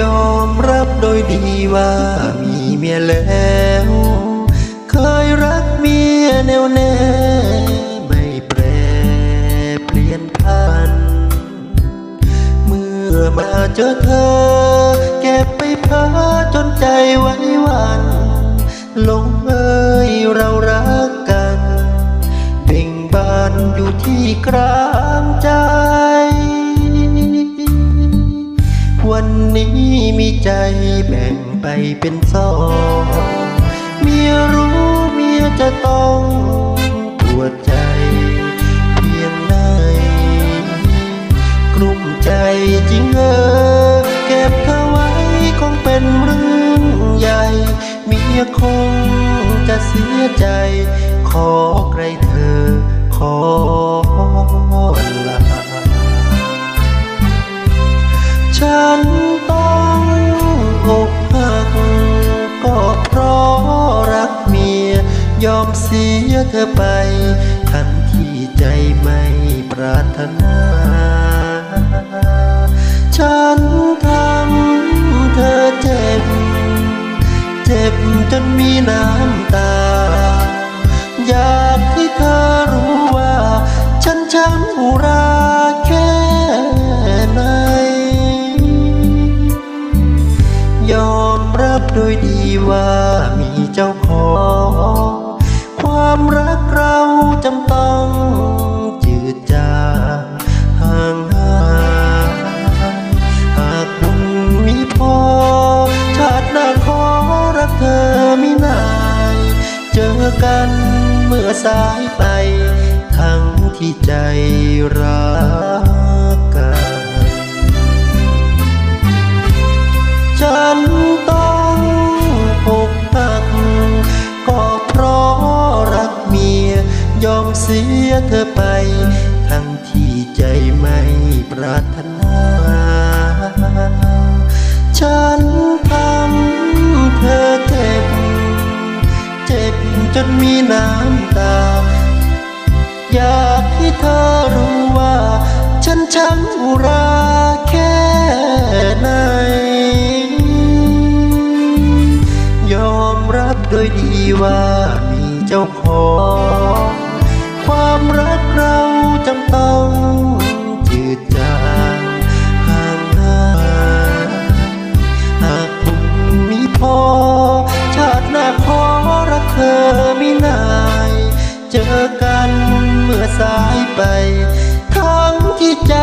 ยอมรับโดยดีว่ามีเมียแล้ว เคยรักเมียแน่วแน่ไม่แปรเปลี่ยนพัน เมื่อมาเจอเธอ เก็บไปพ้อจนใจไว้วันลงเอยเรารักกัน เบ่งบานอยู่ที่กลางใจ วันนี้มีใจแบ่งไปเป็นสองเมียรู้เมียจะต้องปวดใจเพียงไหนกลุ้มใจจริงเออเก็บเธอไว้คงเป็นเรื่องใหญ่เมียคงจะเสียใจ ขอไกลเธอ สียเธอไปทันที่ใจไม่ปรารถนา ฉันทำเธอเจ็บ เจ็บจนมีน้ำตา อยากให้เธอรู้ว่า ฉันช้ำอุราแค่ไหน ยอมรับโดยดีว่ามีเจ้าของ จำต้องจืดจางห่างหายหากคุณมีพอ ชาติหน้าขอรักเธอไม่นายเจอกันเมื่อสายไป ทั้งที่ใจรักกั เสียเธอไป ทั้งที่ใจไม่ปรารถนา ฉันทำเธอเจ็บ เจ็บจนมีน้ำตา อยากให้เธอรู้ว่า ฉันช้ำอุราแค่ไหนยอมรับโดยดีว่ามีเจ้าของ ความรักเราจำต้องจืดจางห่างหน้หากบุญมีพอ ชาติหน้าขอรักเธอไม่นาย เจอกันเมื่อสายไป ทั้งที่ใจ